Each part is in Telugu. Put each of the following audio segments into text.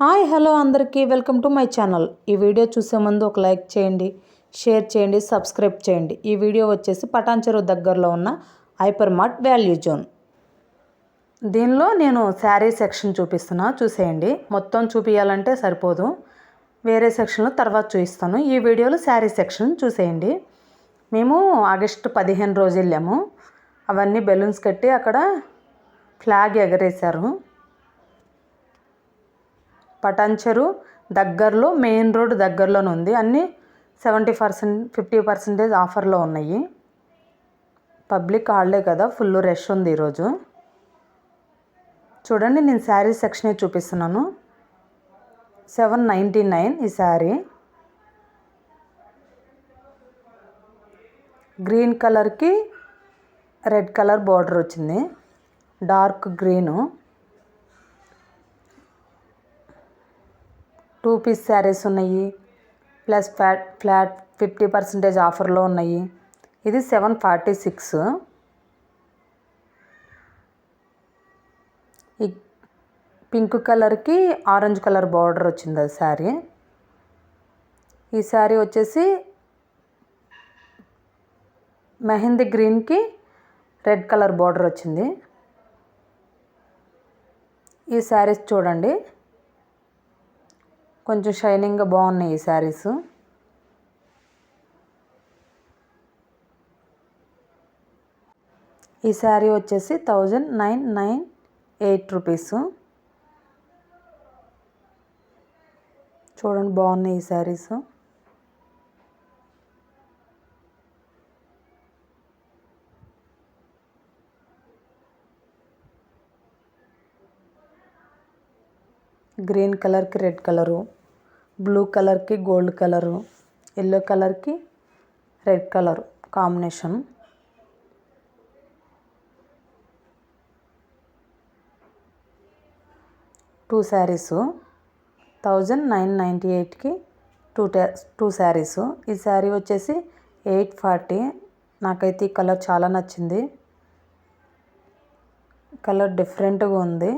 హాయ్ హలో అందరికీ. Welcome to my channel. ఈ వీడియో చూసే ముందు ఒక లైక్ చేయండి షేర్ చేయండి సబ్స్క్రైబ్ చేయండి. ఈ వీడియో వచ్చేసి పటాన్చెరు దగ్గరలో ఉన్న హైపర్ మార్ట్ వాల్యూ జోన్. దీనిలో నేను శారీ సెక్షన్ చూపిస్తున్నా. చూసేయండి. మొత్తం చూపించాలంటే సరిపోదు. వేరే సెక్షన్లో తర్వాత చూపిస్తాను. ఈ వీడియోలో శారీ సెక్షన్ చూసేయండి. మేము ఆగస్టు పదిహేను రోజు వెళ్ళాము. అవన్నీ బెలూన్స్ కట్టి అక్కడ ఫ్లాగ్ ఎగరేశారు. పటాన్చెరు దగ్గరలో మెయిన్ రోడ్ దగ్గరలోనే ఉంది. అన్నీ సెవెంటీ పర్సెంట్ ఫిఫ్టీ పర్సెంటేజ్ ఆఫర్లో ఉన్నాయి. పబ్లిక్ హాలిడే కదా ఫుల్ రష్ ఉంది ఈరోజు. చూడండి నేను శారీ సెక్షనే చూపిస్తున్నాను. సెవెన్ నైంటీ నైన్ ఈ శారీ. గ్రీన్ కలర్కి రెడ్ కలర్ బార్డర్ వచ్చింది. Dark green. Two piece saris ఉన్నాయి plus flat flat fifty percentage ఆఫర్లో ఉన్నాయి. ఇది సెవెన్ ఫార్టీ సిక్స్. ఈ పింక్ కలర్కి ఆరెంజ్ కలర్ బార్డర్ వచ్చింది అది శారీ. ఈ శారీ వచ్చేసి మెహందీ గ్రీన్కి రెడ్ కలర్ బార్డర్ వచ్చింది. ఈ శారీస్ చూడండి. కొంచెం షైనింగ్గా బాగున్నాయి ఈ శారీస్. ఈ శారీ వచ్చేసి thousand nine nine eight rupees. చూడండి బాగున్నాయి ఈ శారీస్. గ్రీన్ కలర్కి రెడ్ కలరు బ్లూ కలర్కి గోల్డ్ కలరు ఎల్లో కలర్కి red colour combination. Two saris thousand nine ninety ఎయిట్కి టూ టా టూ శారీసు. ఈ శారీ వచ్చేసి ఎయిట్ ఫార్టీ. నాకైతే ఈ కలర్ చాలా నచ్చింది. కలర్ డిఫరెంట్గా ఉంది.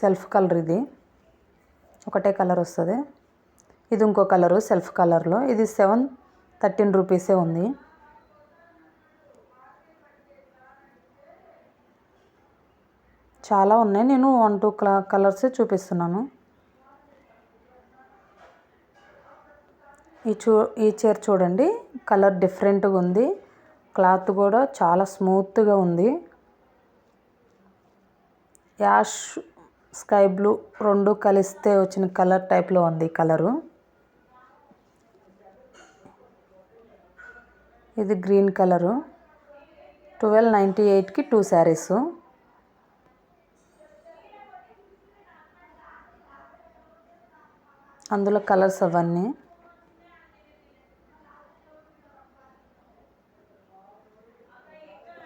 సెల్ఫ్ కలర్ ఇది. ఒకటే కలర్ వస్తుంది. ఇది ఇంకో కలరు సెల్ఫ్ కలర్లో. ఇది సెవెన్ థర్టీన్ రూపీసే ఉంది. చాలా ఉన్నాయి. నేను వన్ టూ కలర్స్ చూపిస్తున్నాను. ఈ చూ ఈ చీర చూడండి. కలర్ డిఫరెంట్గా ఉంది. క్లాత్ కూడా చాలా స్మూత్గా ఉంది. యాష్ స్కై బ్లూ రెండు కలిస్తే వచ్చిన కలర్ టైప్లో ఉంది కలరు. ఇది గ్రీన్ కలరు. ట్వెల్వ్ నైంటీ ఎయిట్కి టూ శారీస్. అందులో కలర్స్ అవన్నీ.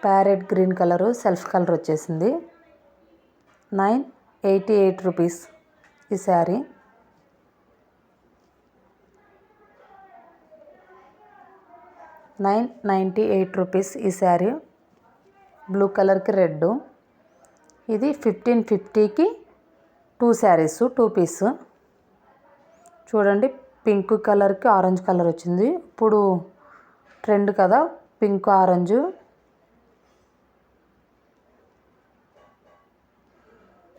Parrot green colour self colour వచ్చేసింది. నైన్ ఎయిటీ ఎయిట్ రూపీస్ ఈ sari. Nine ninety eight rupees ఈ శారీ. బ్లూ కలర్కి రెడ్ ఇది ఫిఫ్టీన్ ఫిఫ్టీకి టూ శారీస్ టూ పీస్. చూడండి పింక్ కలర్కి ఆరెంజ్ కలర్ వచ్చింది. ఇప్పుడు ట్రెండ్ కదా pink orange.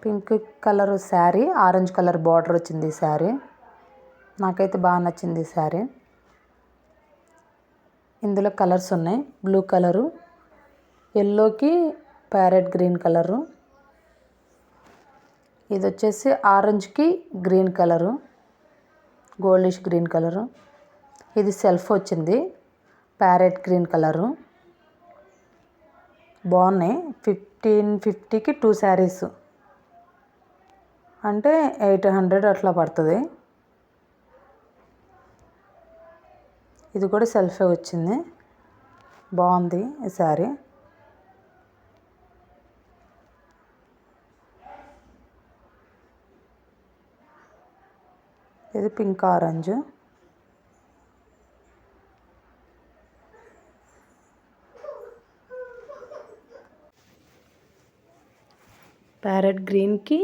Pink colour sari orange colour border వచ్చింది ఈ శారీ. నాకైతే బాగా నచ్చింది ఈ శారీ. ఇందులో కలర్స్ ఉన్నాయి. బ్లూ కలరు ఎల్లోకి ప్యారెట్ గ్రీన్ కలరు. ఇది వచ్చేసి ఆరెంజ్కి green colour goldish green colour. ఇది సెల్ఫ్ వచ్చింది. Parrot green colour. బాగున్నాయి. ఫిఫ్టీన్ ఫిఫ్టీకి టూ శారీస్. అంటే ఎయిట్ హండ్రెడ్ అట్లా పడుతుంది. ఇది కూడా సెల్ఫే వచ్చింది. బాగుంది ఈ శారీ. ఇది పింక్ ఆరెంజ్. ప్యారెట్ గ్రీన్కి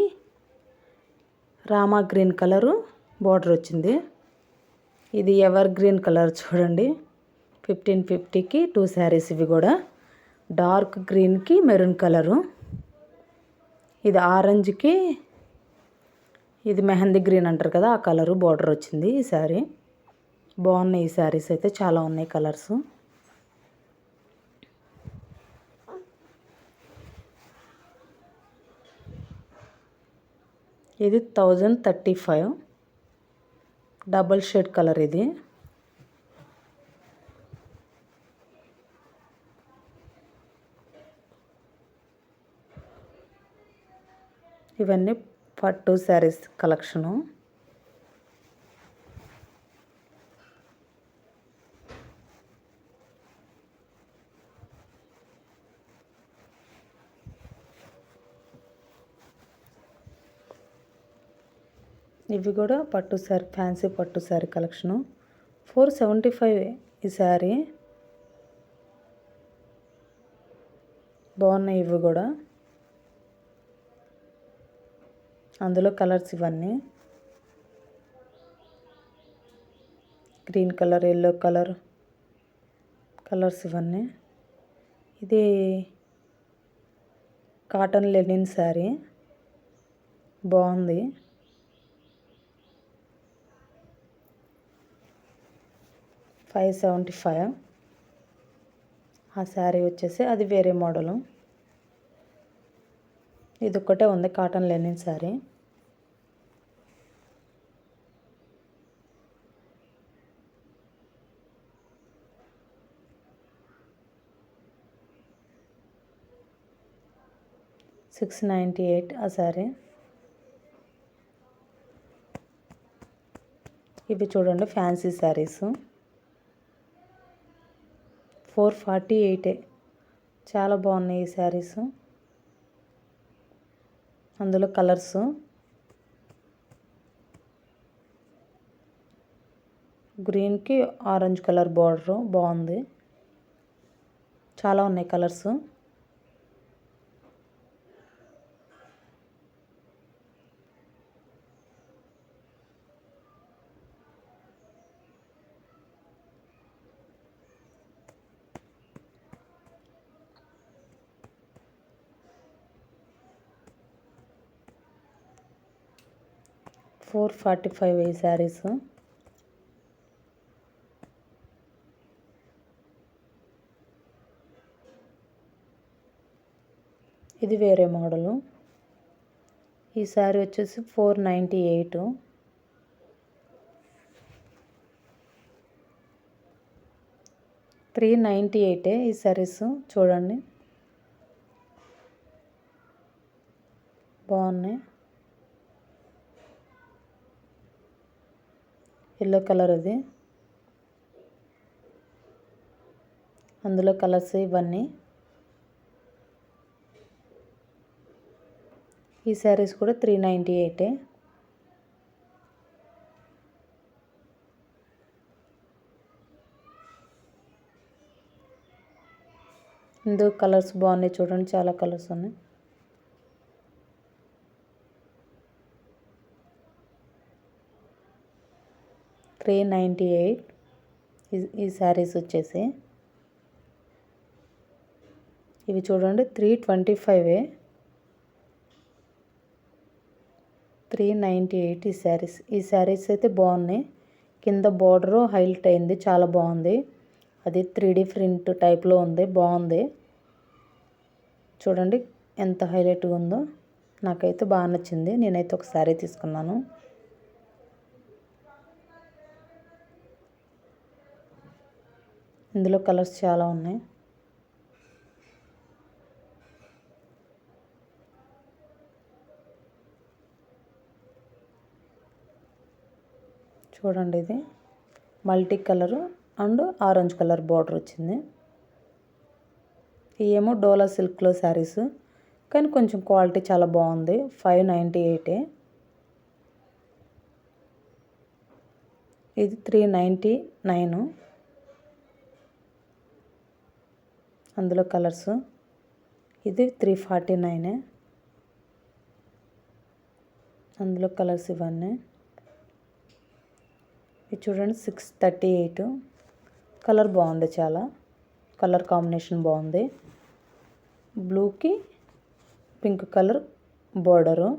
రామా గ్రీన్ కలరు బార్డర్ వచ్చింది. ఇది ఎవర్ గ్రీన్ కలర్ చూడండి. ఫిఫ్టీన్ ఫిఫ్టీకి టూ శారీస్ ఇవి కూడా. డార్క్ గ్రీన్కి మెరూన్ కలరు. ఇది ఆరెంజ్కి ఇది మెహందీ గ్రీన్ అంటారు కదా ఆ కలరు బార్డర్ వచ్చింది ఈ శారీ. బాగున్నాయి ఈ శారీస్ అయితే చాలా ఉన్నాయి కలర్స్. ఇది thousand thirty five. Double shade colour ఇది. ఇవన్నీ పట్టు శారీస్ కలెక్షను. ఇవి కూడా పట్టు శారీ ఫ్యాన్సీ పట్టు sari collection. Four seventy five ఈ శారీ బాగున్నాయి ఇవి కూడా. అందులో కలర్స్ ఇవన్నీ. Green colour yellow colour colours ఇవన్నీ. ఇది కాటన్ లెనిన్ శారీ బాగుంది. Five seventy five. ఆ శారీ వచ్చేసి అది వేరే మోడలు. ఇది ఒక్కటే ఉంది cotton linen sari. Six ninety eight ఆ శారీ. ఇవి చూడండి ఫ్యాన్సీ శారీసు. ఫోర్ ఫార్టీ ఎయిటే. చాలా బాగున్నాయి ఈ శారీస్. అందులో కలర్స్. గ్రీన్కి ఆరెంజ్ కలర్ బార్డరు. బాగుంది. చాలా ఉన్నాయి కలర్స్. ఫోర్ ఫార్టీ ఫైవ్ ఈ శారీస్. ఇది వేరే మోడలు. ఈ శారీ వచ్చేసి four ninety eight. Three ninety ఎయిటే ఈ శారీస్ చూడండి. బాగున్నాయి. ఎల్లో కలర్ అది. అందులో కలర్స్ ఇవన్నీ. ఈ శారీస్ కూడా త్రీ నైంటీ ఎయిటే. ఇందులో కలర్స్ బాగున్నాయి చూడండి చాలా కలర్స్ ఉన్నాయి. త్రీ నైంటీ ఎయిట్ ఈ శారీస్ వచ్చేసి. ఇవి చూడండి త్రీ ట్వంటీ ఫైవే. త్రీ నైంటీ ఎయిట్ ఈ శారీస్. ఈ శారీస్ అయితే బాగున్నాయి. కింద బార్డరు హైలైట్ అయింది చాలా బాగుంది. అది త్రీ డీ ప్రింట్ టైప్లో ఉంది బాగుంది. చూడండి ఎంత హైలైట్గా ఉందో. నాకైతే బాగా నచ్చింది. నేనైతే ఒక శారీ తీసుకున్నాను. ఇందులో కలర్స్ చాలా ఉన్నాయి. చూడండి ఇది. Multi colour and orange colour border వచ్చింది. ఏమో డోలా సిల్క్లో శారీస్. కానీ కొంచెం క్వాలిటీ చాలా బాగుంది. ఫైవ్ నైంటీ ఎయిటే. ఇది త్రీ నైంటీ నైను. అందులో కలర్స్. ఇది త్రీ ఫార్టీ నైన్. అందులో కలర్స్ ఇవన్నీ. ఇది చూడండి సిక్స్ థర్టీ ఎయిట్. కలర్ బాగుంది చాలా. కలర్ కాంబినేషన్ బాగుంది. బ్లూకి పింక్ కలర్ బోర్డరు.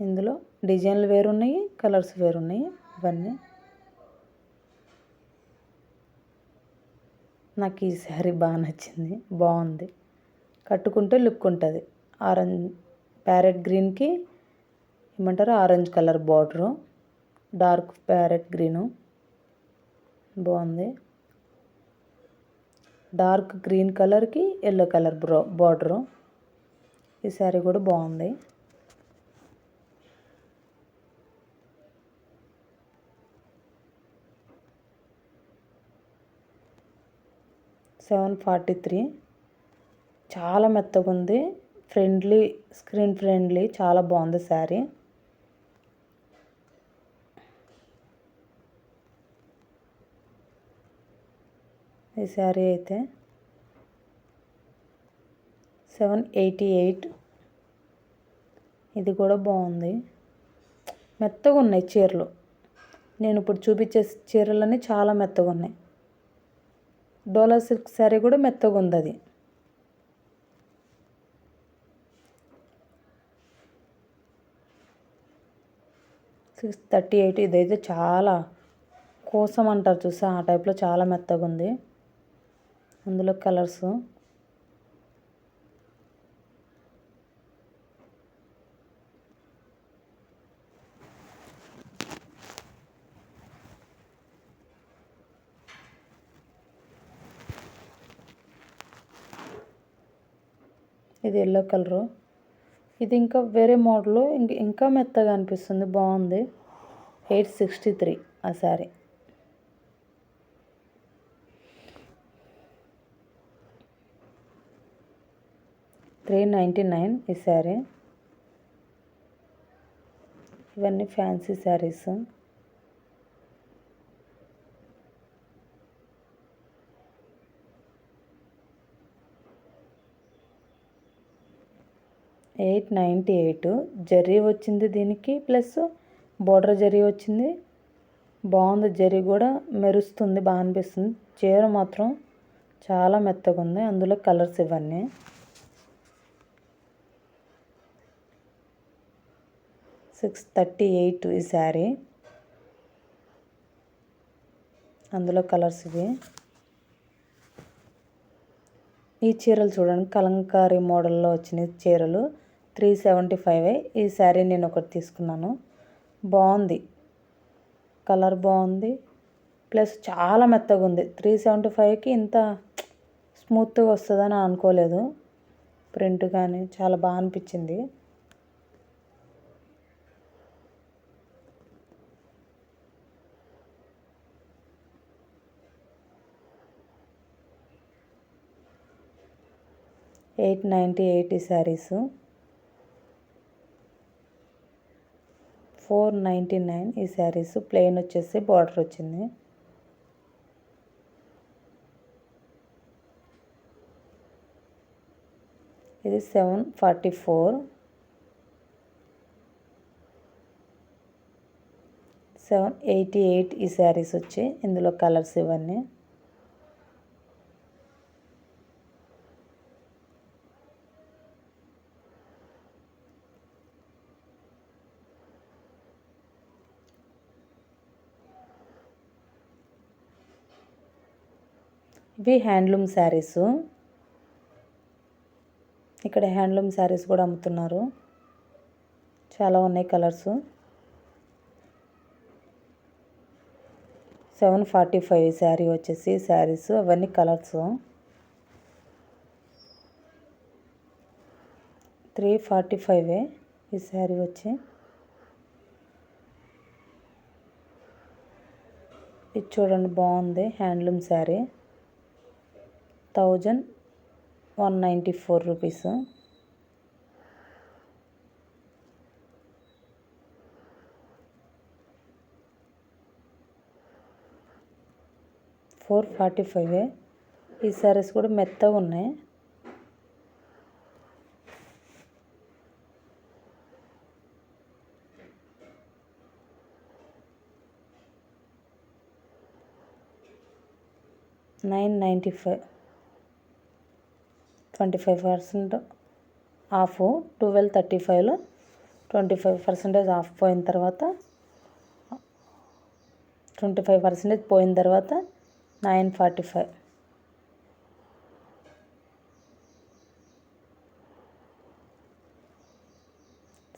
ఇందులో డిజైన్లు వేరున్నాయి కలర్స్ వేరున్నాయి ఇవన్నీ. నాకు ఈ శారీ బాగా నచ్చింది బాగుంది కట్టుకుంటే లుక్ ఉంటుంది. ఆరెంజ్ ప్యారెట్ గ్రీన్కి ఏమంటారు? Orange colour border. Dark parrot green. బాగుంది డార్క్ గ్రీన్ కలర్కి ఎల్లో కలర్ బ్రో బార్డరు. ఈ శారీ కూడా బాగుంది సెవెన్ ఫార్టీ త్రీ. చాలా మెత్తగా ఉంది ఫ్రెండ్లీ స్క్రీన్ ఫ్రెండ్లీ చాలా బాగుంది శారీ. ఈ శారీ అయితే సెవెన్ ఎయిటీ ఎయిట్. ఇది కూడా బాగుంది. మెత్తగా ఉన్నాయి చీరలు. నేను ఇప్పుడు చూపించే చీరలన్నీ చాలా మెత్తగా ఉన్నాయి డోలా సిల్క్ శారీ కూడా మెత్తగా ఉంది అది సిక్స్ థర్టీ ఎయిట్ ఇదైతే చాలా కోసం అంటారు చూసా ఆ టైప్లో చాలా మెత్తగా ఉంది. అందులో కలర్స్. ఇది ఎల్లో కలరు ఇది ఇంకా వేరే మోడల్ ఇంక ఇంకా మెత్తగా అనిపిస్తుంది బాగుంది. ఎయిట్ సిక్స్టీ త్రీ ఆ శారీ త్రీ నైంటీ నైన్ ఈ శారీ ఇవన్నీ fancy saris eight ninety eight. Zari వచ్చింది దీనికి ప్లస్ బోర్డర్ జరీ వచ్చింది. బాగుంది జరీ కూడా మెరుస్తుంది బాగా అనిపిస్తుంది. చీర మాత్రం చాలా మెత్తగా ఉంది. అందులో కలర్స్ ఇవన్నీ. సిక్స్ థర్టీ ఎయిట్ ఈ శారీ. అందులో కలర్స్ ఇవి. ఈ చీరలు చూడండి. కలంకారీ మోడల్లో వచ్చిన చీరలు. Three seventy five. ఈ శారీ నేను ఒకటి తీసుకున్నాను. బాగుంది కలర్ బాగుంది ప్లస్ చాలా మెత్తగా ఉంది త్రీ సెవెంటీ ఫైవ్కి ఇంత స్మూత్గా వస్తుందని అనుకోలేదు. ప్రింట్ కానీ చాలా బాగా అనిపించింది. Eight ninety eighty saris. Four ninety nine ఈ శారీస్ ప్లెయిన్ వచ్చేసి బార్డర్ వచ్చింది. ఇది seven forty four. Seven eighty eight ఈ శారీస్ వచ్చి ఇందులో కలర్స్ ఇవన్నీ. ఇవి హ్యాండ్లూమ్ శారీస్. ఇక్కడ హ్యాండ్లూమ్ శారీస్ కూడా అమ్ముతున్నారు. చాలా ఉన్నాయి colours. Seven forty five sari వచ్చేసి శారీస్ అవన్నీ కలర్స్. త్రీ ఫార్టీ ఫైవ్ ఈ శారీ వచ్చి. ఇది చూడండి బాగుంది handloom sari. Thousand one ninety four rupees. Four forty five ఈ సారీస్ కూడా మెత్తగా ఉన్నాయి. Nine ninety five. Twenty five percent off twelve thirty ఫైవ్లో ట్వంటీ ఫైవ్ పర్సెంటేజ్ ఆఫ్ పోయిన తర్వాత ట్వంటీ ఫైవ్ పర్సెంటేజ్ పోయిన తర్వాత nine forty five.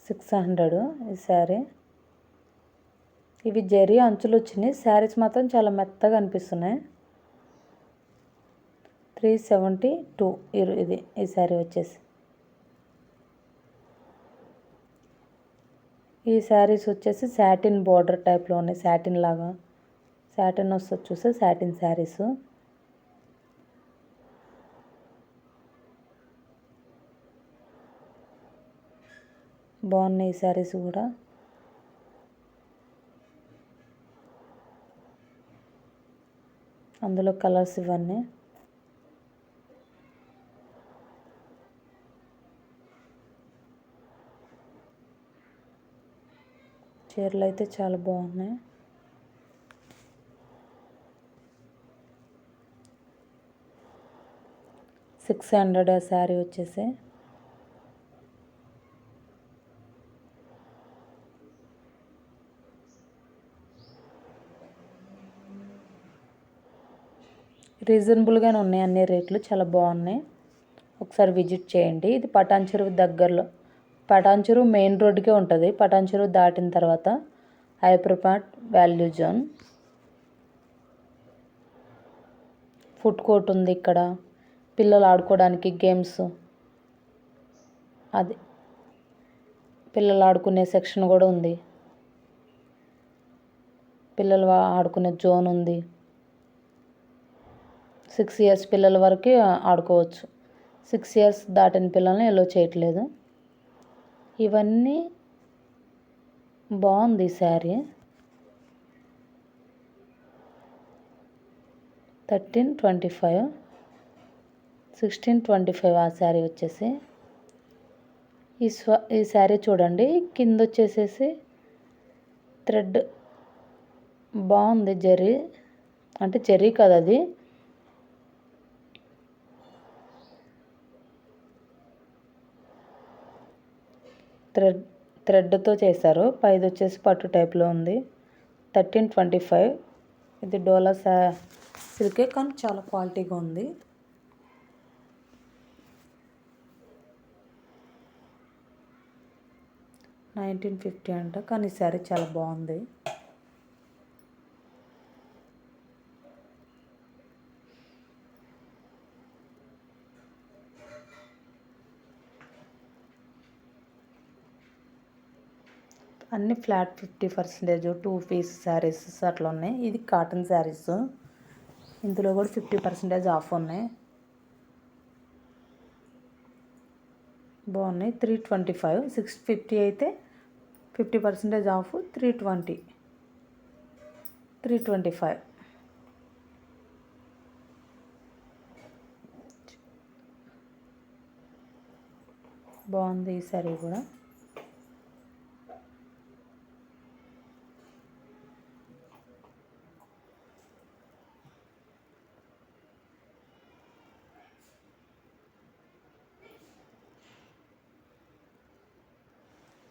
Six hundred ఈ శారీ. ఇవి జరీ అంచులు వచ్చినాయి. శారీస్ మాత్రం చాలా మెత్తగా అనిపిస్తున్నాయి. త్రీ సెవెంటీ టూ ఇది ఈ శారీ వచ్చేసి. ఈ శారీస్ వచ్చేసి శాటిన్ బార్డర్ టైప్లో ఉన్నాయి. శాటిన్ లాగా. శాటిన్ వస్తుంది చూస్తే శాటిన్ శారీస్ బాగున్నాయి ఈ శారీస్ కూడా. అందులో కలర్స్ ఇవన్నీ. చీరలు అయితే చాలా బాగున్నాయి. సిక్స్ హండ్రెడ్ ఆ శారీ వచ్చేసి. రీజనబుల్గానే ఉన్నాయి అన్ని రేట్లు చాలా బాగున్నాయి. ఒకసారి విజిట్ చేయండి. ఇది పటాన్ చెరువు దగ్గరలో పటాన్చెరు మెయిన్ రోడ్కే ఉంటుంది. పటాన్చెరు దాటిన తర్వాత hypermart value zone. Food court ఉంది ఇక్కడ. పిల్లలు ఆడుకోవడానికి గేమ్స్. అది. పిల్లలు ఆడుకునే సెక్షన్ కూడా ఉంది. పిల్లలు ఆడుకునే జోన్ ఉంది. సిక్స్ ఇయర్స్ పిల్లల వరకు ఆడుకోవచ్చు. సిక్స్ ఇయర్స్ దాటిన పిల్లల్ని ఎలో చేయట్లేదు. ఇవన్నీ బాగుంది sari. Thirteen twenty five sixteen twenty five ఆ శారీ వచ్చేసి. ఈ స్వ ఈ శారీ చూడండి కింద వచ్చేసేసి థ్రెడ్. బాగుంది జరీ అంటే జరీ కదా అది. థ్రెడ్ థ్రెడ్తో చేశారు. పైది వచ్చేసి పట్టు టైప్లో ఉంది. Thirteen twenty five. ఇది డోలా సా సిల్కే కానీ చాలా క్వాలిటీగా ఉంది. నైన్టీన్ ఫిఫ్టీ అంట. కానీ ఈ శారీ చాలా బాగుంది. అన్ని flat fifty percentage two piece saris అట్లా ఉన్నాయి. ఇది కాటన్ శారీస్. ఇందులో కూడా ఫిఫ్టీ పర్సెంటేజ్ ఆఫ్ ఉన్నాయి. బాగున్నాయి. Three twenty five six fifty అయితే fifty percentage off three twenty. Three twenty five. బాగుంది ఈ సారీ కూడా.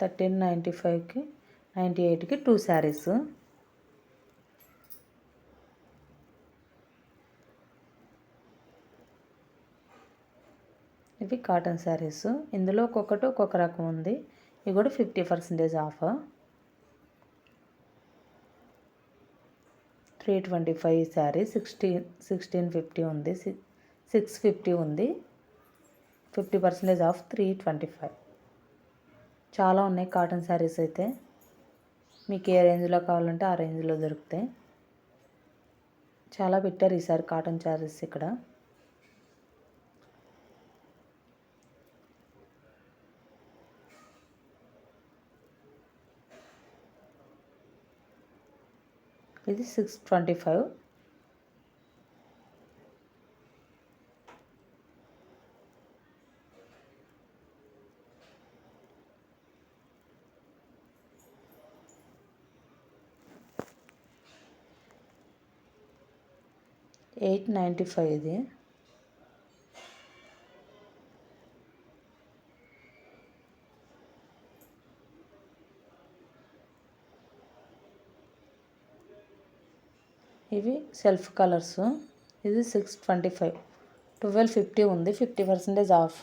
థర్టీన్ నైంటీ ఫైవ్కి నైంటీ ఎయిట్కి టూ శారీస్. ఇవి కాటన్ శారీస్. ఇందులో ఒక్కొక్కటి ఒక్కొక్క రకం ఉంది. ఇవి కూడా fifty percentage off. Three twenty five sari sixteen sixteen fifty ఉంది. సిక్స్ ఫిఫ్టీ ఉంది. Fifty percentage off three twenty five. చాలా ఉన్నాయి కాటన్ శారీస్ అయితే. మీకు ఏ రేంజ్లో కావాలంటే ఆ రేంజ్లో దొరుకుతాయి. చాలా పెట్టారు ఈసారి కాటన్ శారీస్ ఇక్కడ. ఇది six twenty five. Eight ninety five ఇది ఇవి సెల్ఫ్ కలర్స్. ఇది six twenty five. Twelve fifty ఉంది. Fifty percentage off.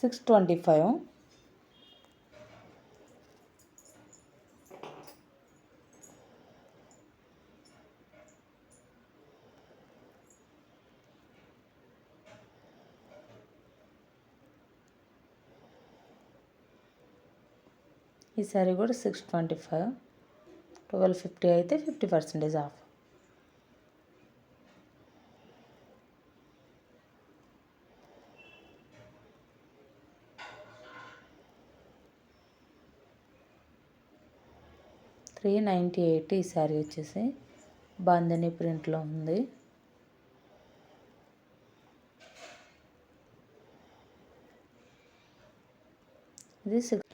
Six twenty five. ఈ శారీ కూడా six twenty five. Twelve fifty అయితే fifty percentage off. Three ninety eight ఈ శారీ వచ్చేసి బాందని ప్రింట్లో ఉంది. ఇది సిక్స్